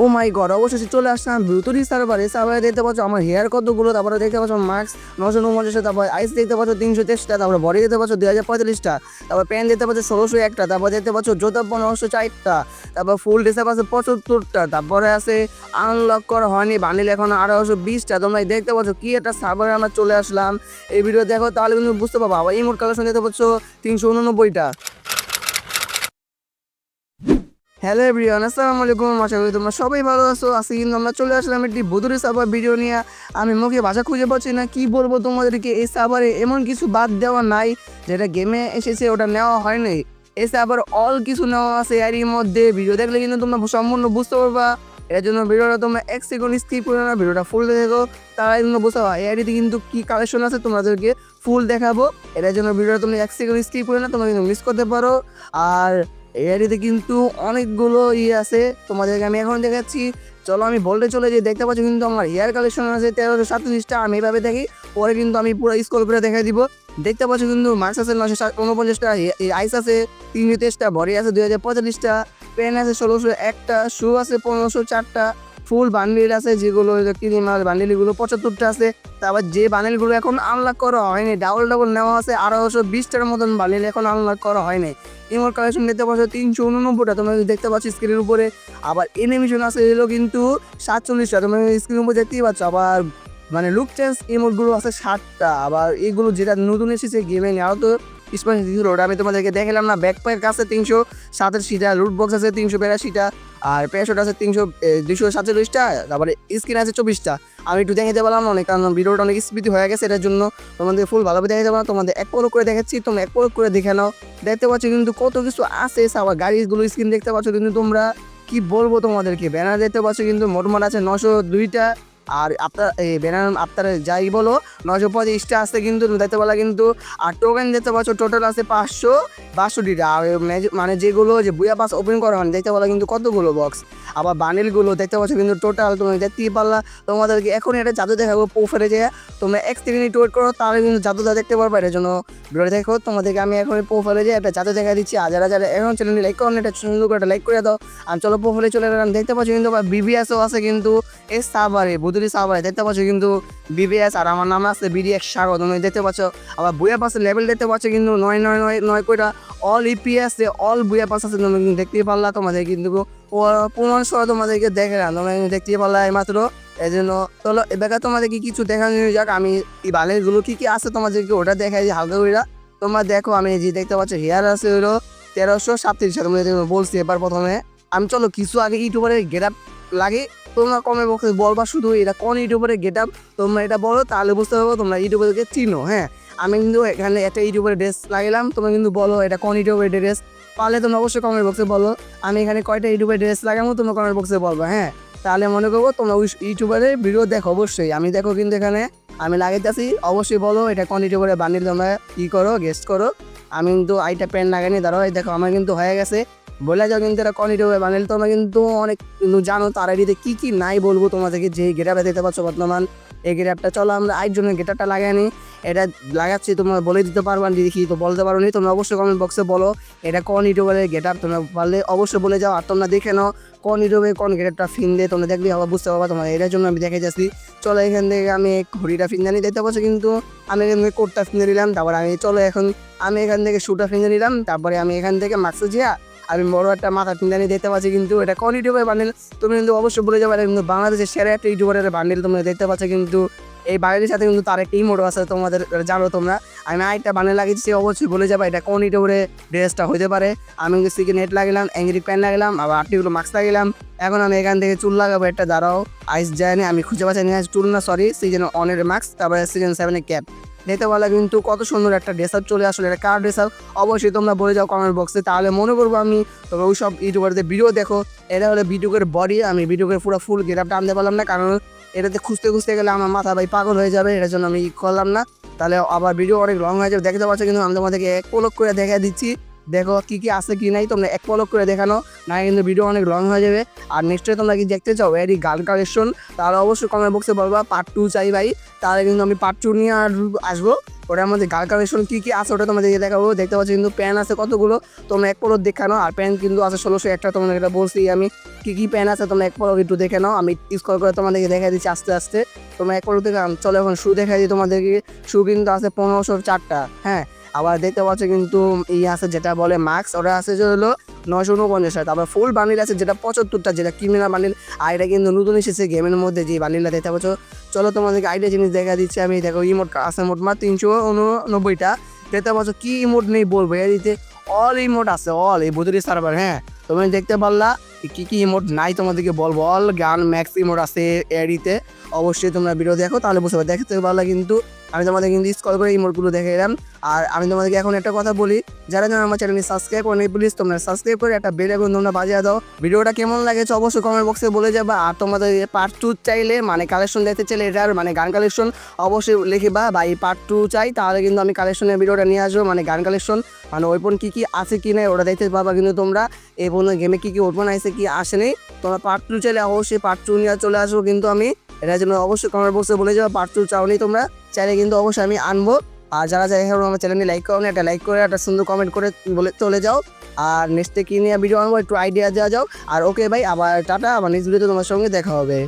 ও মাই god অবশেষে চলে আসলাম বিউতুরি সার্ভারে সার্ভারে দেখতে পাচ্ছ আমার হেয়ার কতগুলো তারপরে দেখতে পাচ্ছ মাস্ক নশো উনপঞ্চাশটা তারপর আইস দেখতে পাচ্ছ তিনশো তেইশটা তারপরে বডি দেখতে পাচ্ছ দুই হাজার পঁয়তাল্লিশটা তারপর প্যান্ট দেখতে পাচ্ছ ষোলোশো একটা তারপর দেখতে পাচ্ছ জোতা পনেরোশো চারটা তারপর ফুল ড্রেসআপ আছে পঁচাত্তরটা তারপরে আছে আনলক করা হয়নি বান্ডিল এখন আঠারোশো বিশটা তোমরা দেখতে পাচ্ছ কি একটা সার্ভারে আমরা চলে আসলাম। এই ভিডিও দেখো, তাহলে কিন্তু বুঝতে পারব, আবার এই মোট কালেকশন দেখতে পাচ্ছ তিনশো উননব্বইটা হ্যালো এভরিওয়ান আসসালামু আলাইকুম। আশা করি তোমরা সবাই ভালো আছো। আজকে কিন্তু আমরা চলে আসলাম একটি বদুরি সাবার ভিডিও নিয়ে। আমি মুখে ভাষা খুঁজে পাচ্ছি না। কি বলব তোমাদেরকে? এই সাবারে এমন কিছু বাদ দেওয়া নাই, যেটা গেমে এসেছে, ওটা নেওয়া হয়নি। এই সাবার অল কিছু নেওয়া আছে এরই মধ্যে ভিডিও দেখলে কিন্তু তোমরা সম্পূর্ণ বুঝতে পারবা। এর জন্য ভিডিওটা তোমরা এক সেকেন্ড স্কিপ করে না ভিডিওটা ফুল দেখো তারাই কিন্তু বুঝতে পারবা এরিতে কিন্তু কি কালেকশন আছে তোমাদেরকে ফুল দেখাবো। এটার জন্য ভিডিওটা তুমি এক সেকেন্ড স্কিপ করে না তোমরা কিন্তু মিস করতে পারো। আর এরিতে কিন্তু অনেকগুলো ইয়ে আছে। তোমাদেরকে আমি এখন দেখাচ্ছি। চলো আমি বলতে চলে যে দেখতে পাচ্ছ কিন্তু আমার হেয়ার কালেকশন আছে তেরোশো সাতত্রিশটা আমি এভাবে দেখি পরে কিন্তু আমি পুরো স্কোর করে দেখাই দিব। দেখতে পাচ্ছ কিন্তু মার্কস আছে নশো উনপঞ্চাশটা আইস আছে তিনশো তেইশটা বডি আছে দুই হাজার পঁয়তাল্লিশটা পেন আছে ষোলোশো একটা শু আছে পনেরোশো চারটা ফুল বান্ডিল আছে যেগুলো ক্রিমাল বান্ডিলগুলো পঁচাত্তরটা আছে। তারপর যে বান্ডিলগুলো এখন আনলক করা হয়নি ডাবল ডাবল নেওয়া আছে আঠারোশো বিশটার মতন বান্ডিল এখন আনলক করা হয়নি। ইমোর কালেকশন দেখতে পাচ্ছ তিনশো উননব্বইটা, তোমরা দেখতে পাচ্ছ স্ক্রিনের উপরে। আবার এনিমেশন আছে এগুলো কিন্তু সাতচল্লিশটা তোমরা স্ক্রিনের উপরে দেখতেই পাচ্ছ, আবার মানে লুক চেঞ্জ ইমোটগুলো আছে ষাটটা, আবার এইগুলো যেটা নতুন এসেছে গেমে আরও তো স্পেশাল দিল ওটা আমি তোমাদেরকে দেখালাম না ব্যাকপ্যাক আছে তিনশো সাতাশিটা লুট বক্স আছে তিনশো বিরাশিটা আর প্যাশট আছে তিনশো দুশো সাতচল্লিশটা, তারপরে স্ক্রিন আছে চব্বিশটা। আমি একটু দেখাতে পারলাম অনেক কারণ ভিডিওটা অনেক স্মৃতি হয়ে গেছে, এটার জন্য তোমাদের ফুল ভালোভাবে দেখাতে পারলাম। তোমাদের এক পলক করে দেখাচ্ছি, তোমরা এক পলক করে দেখে নাও। দেখতে পাচ্ছ কিন্তু কত কিছু আছে আবার গাড়িগুলো স্ক্রিন দেখতে পাচ্ছ কিন্তু তোমরা কি বলব তোমাদেরকে? ব্যানার দেখতে পাচ্ছ কিন্তু মোটমাট আছে নশো দুইটা। আর আপনার এই ব্যানার আপনার যাই বলো নশো পঁচিশটা আসতে কিন্তু দেখতে পারলা কিন্তু, আর টোকেন দেখতে পাচ্ছ টোটাল আছে পাঁচশো বাষট্টিটা আর মানে যেগুলো যে বুয়া পাস ওপেন করা হয়নি দেখতে পারলা কিন্তু কতগুলো বক্স আবার বান্ডিলগুলো দেখতে পাচ্ছ কিন্তু টোটাল তুমি দেখতেই পারলা, তোমাদেরকে এখন এটা জাদু দেখাবো পোফারে যে তোমরা এক সেকেন্ড ওয়েট করো, তাহলে কিন্তু জাদুটা দেখতে পারবে, এটার জন্য ভিডিও দেখো, তোমাদেরকে আমি এখন পোফারে যে একটা জাদু দেখা দিচ্ছি, আর যারা যারা এখন চ্যানেল লাইক করো এটা সুন্দর করে একটা লাইক করে দাও। আর চলো পোফারে চলে গেলাম দেখতে পাচ্ছ কিন্তু বিবিএসও আছে কিন্তু এই সাবারে বুদুরি সাবারে দেখতে পাচ্ছ কিন্তু বিবিএস আর আমার নাম আছে বিডিএক্স স্বাগত, তুমি দেখতে পাচ্ছ, আবার বুয়া পাসের লেভেল দেখতে পাচ্ছ কিন্তু নয় নয় নয় নয় কয়টা অল ইপিএস অল বুয়া পাস আছে কিন্তু দেখতেই পারলা, তোমাদের কিন্তু সহ তোমাদেরকে দেখলাম তোমরা কিন্তু দেখতেই পারলা এইমাত্র এই জন্য চলো এবার তোমাদেরকে কিছু দেখানো যাক, আমি এই বালেরগুলো কী কি আছে তোমাদেরকে ওটা দেখাই দিই হালকা করে তোমরা দেখো, আমি যে দেখতে পাচ্ছ হেয়ার আছে হলো তেরোশো সাতত্রিশ বলছি এবার প্রথমে। আমি চলো, কিছু আগে ইউটিউবারের গেট আপ লাগে তোমরা কমে বক্সে বলবা শুধু এটা কোন ইউটিউবারের গেট আপ তোমরা এটা বলো, তাহলে বুঝতে পারব তোমরা ইউটিউবারকে চিনো হ্যাঁ? আমি কিন্তু এখানে একটা ইউটিউবের ড্রেস লাগাইলাম, তোমরা কিন্তু বলো এটা কোন ইউটিউবের ড্রেস পারলে তোমরা অবশ্যই কমেন্ট বক্সে বলো। আমি এখানে কয়টা ইউটিউবের ড্রেস লাগাবো, তোমরা কমেন্ট বক্সে বলব হ্যাঁ? তাহলে মনে করব তোমরা ওই ইউটিউবারের ভিডিও দেখো অবশ্যই। আমি দেখো কিন্তু এখানে আমি লাগাইতেছি, অবশ্যই বলো এটা কোন ইউটিউবারের বানিয়ে তোমরা ই করো গেস্ট করো। আমি কিন্তু আইটা প্যান্ট লাগাইনি, দাঁড়াও দেখো, আমার কিন্তু হয়ে গেছে। বলে যাও কিন্তু এটা কোন ইউটিউবের বান্ডিল তোমরা কিন্তু অনেক জানো তার আইডিতে কী কী নাই বলব তোমাদেরকে। যে গেটাপে দিতে পারছ বর্তমান, এই গেটাপটা চলো আমরা আইট জন্য গেটারটা লাগাই নি এটা লাগাচ্ছি, তোমরা বলে দিতে পারবা দেখি তো বলতে পারো নি। তোমরা অবশ্যই কমেন্ট বক্সে বলো, এটা কোন ইউটিউবের গেট আপ তোমরা পারলে অবশ্যই বলে যাও। আর তোমরা দেখে নাও কোন ইউটিউবে কোন গেটআপটা ফিন দিয়ে, তোমরা দেখলে আবার বুঝতে পারবা তোমার এটার জন্য আমি দেখে যাচ্ছি। চলো এখান থেকে আমি ঘড়িটা ফিন জানি দেখতে পাচ্ছি কিন্তু, আমি এখান থেকে কোটটা ফিনে নিলাম। তারপর আমি চলো এখন, আমি এখান থেকে শুটা ফিনে নিলাম। তারপরে আমি এখান থেকে মাক্সে জিয়া আমি বড় একটা মাথা ফিনদানি দেখতে পাচ্ছি কিন্তু এটা কোন ইউটিউবের বান্ডিল তুমি কিন্তু অবশ্যই বলে যাবে কিন্তু বাংলাদেশের সেরা একটা ইউটিউবারের বান্ডিল তোমরা দেখতে পাচ্ছ কিন্তু এই বাঙালির সাথে কিন্তু তার একটা ইমোটো আছে, তোমাদের জানো তোমরা। আমি আরেকটা বানিয়ে লাগিয়েছি অবশ্যই বলে যাবে, এটা কোন ইউটিউবে ড্রেসটা হতে পারে। আমি সিকে নেট লাগলাম অ্যাংরি প্যান লাগলাম, আবার আটটিগুলো মাস্ক লাগলাম। এখন আমি এখান থেকে চুল লাগাবো, একটা দাঁড়াও আইস যায়নি আমি খুঁজে পাচ্ছি চুল না সরি সিজন অনের মাস্ক তারপরে সিজন সেভেনের ক্যাপ পারলে কিন্তু কত সুন্দর একটা ড্রেস আপ চলে আসলে, এটা কার ড্রেস আপ অবশ্যই তোমরা বলে যাও কমেন্ট বক্সে তাহলে মনে করব আমি তবে ওই সব ইউটিউবারদের ভিডিও দেখো। এটা হলো ভিডিওকের বডি আমি ভিডিওকে পুরো ফুল গেট আপটা আনতে পারলাম না, কারণ এটাতে খুঁজতে খুঁজতে গেলে আমার মাথা ভাই পাগল হয়ে যাবে, এটার জন্য আমি করলাম না। তাহলে আবার ভিডিও অনেক লং হয়ে যাবে, দেখতে পাচ্ছ কিন্তু আমি তোমাদেরকে এক পলক করে দেখা দিচ্ছি। দেখো কি কি আছে কি নাই, তোমরা এক পলক করে দেখানো, না কিন্তু ভিডিও অনেক লং হয়ে যাবে। আর নেক্সটে তোমরা কি দেখতে চাও এরই গান কালেকশন তাহলে অবশ্যই কমেন্ট বক্সে বলবা পার্ট টু চাই ভাই। তাহলে কিন্তু আমি পার্ট টু নিয়ে আর আসব। ওটার মধ্যে গাল কালেকশন কী কী আছে ওটা তোমাদেরকে দেখাবো। দেখতে পাচ্ছি কিন্তু প্যান আছে কতগুলো, তোমরা এক পলক দেখানো। আর প্যান কিন্তু আছে ষোলোশো একটা, তোমাদের এটা বলছি আমি। কী কী প্যান আছে তোমরা এক পলক একটু দেখে নাও। আমি স্কল করে তোমাদেরকে দেখা দিচ্ছি আস্তে আস্তে। তোমরা এক পলক দেখে চলো এখন শু দেখা দিই তোমাদেরকে। শু কিন্তু আছে পনেরোশো চারটা হ্যাঁ। আবার দেখতে পাচ্ছ কিন্তু ই আছে যেটা বলে মাস্ক ওটা আছে যে হলো নয়শো উনপঞ্চাশ তারপর ফুল বান্ডিল আছে যেটা পঁচাত্তরটা, যেটা ক্রিমিনাল বান্ডিল আর এটা কিন্তু নতুন এসেছে গেমের মধ্যে যে বান্ডিলটা দেখতে পাচ্ছ। চলো তোমাদেরকে আইডিয়া জিনিস দেখা দিচ্ছি, আমি দেখো ইমোট আছে মোট মাত্র তিনশো উননব্বইটা দেখতে পাচ্ছ কি ইমোট নেই বলব, এদিকে অল ইমোট আছে অল এই বুধুরি সার্ভার হ্যাঁ। তুমি দেখতে পারলা কি কি ইমোট নাই তোমাদেরকে বলব। অল গান ম্যাক্স ইমোট আছে এডিতে। অবশ্যই তোমরা ভিডিও দেখো, তাহলে বুঝতে পারবে। দেখতে পারলা কিন্তু আমি তোমাদের কিন্তু স্কল করে ইমোটগুলো দেখে এলাম। আর আমি তোমাদেরকে এখন একটা কথা বলি, যারা যারা আমার চ্যানেলটি সাবস্ক্রাইব করেনি প্লিজ তোমরা সাবস্ক্রাইব করে একটা বেল এখন তোমরা বাজিয়ে দাও। ভিডিওটা কেমন লাগেছে অবশ্যই কমেন্ট বক্সে বলে যাবে। আর তোমাদের পার্ট টু চাইলে মানে কালেকশন দেখতে চাইলে এটার মানে গান কালেকশন অবশ্যই লিখিবা। বা এই পার্ট টু চাই, তাহলে কিন্তু আমি কালেকশনের ভিডিওটা নিয়ে আসব মানে গান কালেকশন মানে ওয়েপন কী কী আছে কি নাই, ওটা দেখতে পাবা কিন্তু তোমরা। এই পর্যন্ত গেমে কী কী ওয়েপন আছে কি আসেনি তোমরা পার্ট টু চাইলে অবশ্যই পার্ট টু নিয়ে চলে আসব কিন্তু আমি এটার জন্য অবশ্যই কমেন্ট বক্সে বলে যাব পার্ট টু চাওনি তোমরা, চাইলে কিন্তু অবশ্যই আমি আনব। আর যারা যারা এখন আমার চ্যানেলটি লাইক করো একটা লাইক করে, একটা সুন্দর কমেন্ট করে বলে চলে যাও। আর নেক্সটে কি নিয়ে ভিডিও আনব, একটু আইডিয়া দেওয়া যাও আর ওকে ভাই আবার টাটা আমার নেক্সট ভিডিওতে তোমার সঙ্গে দেখা হবে।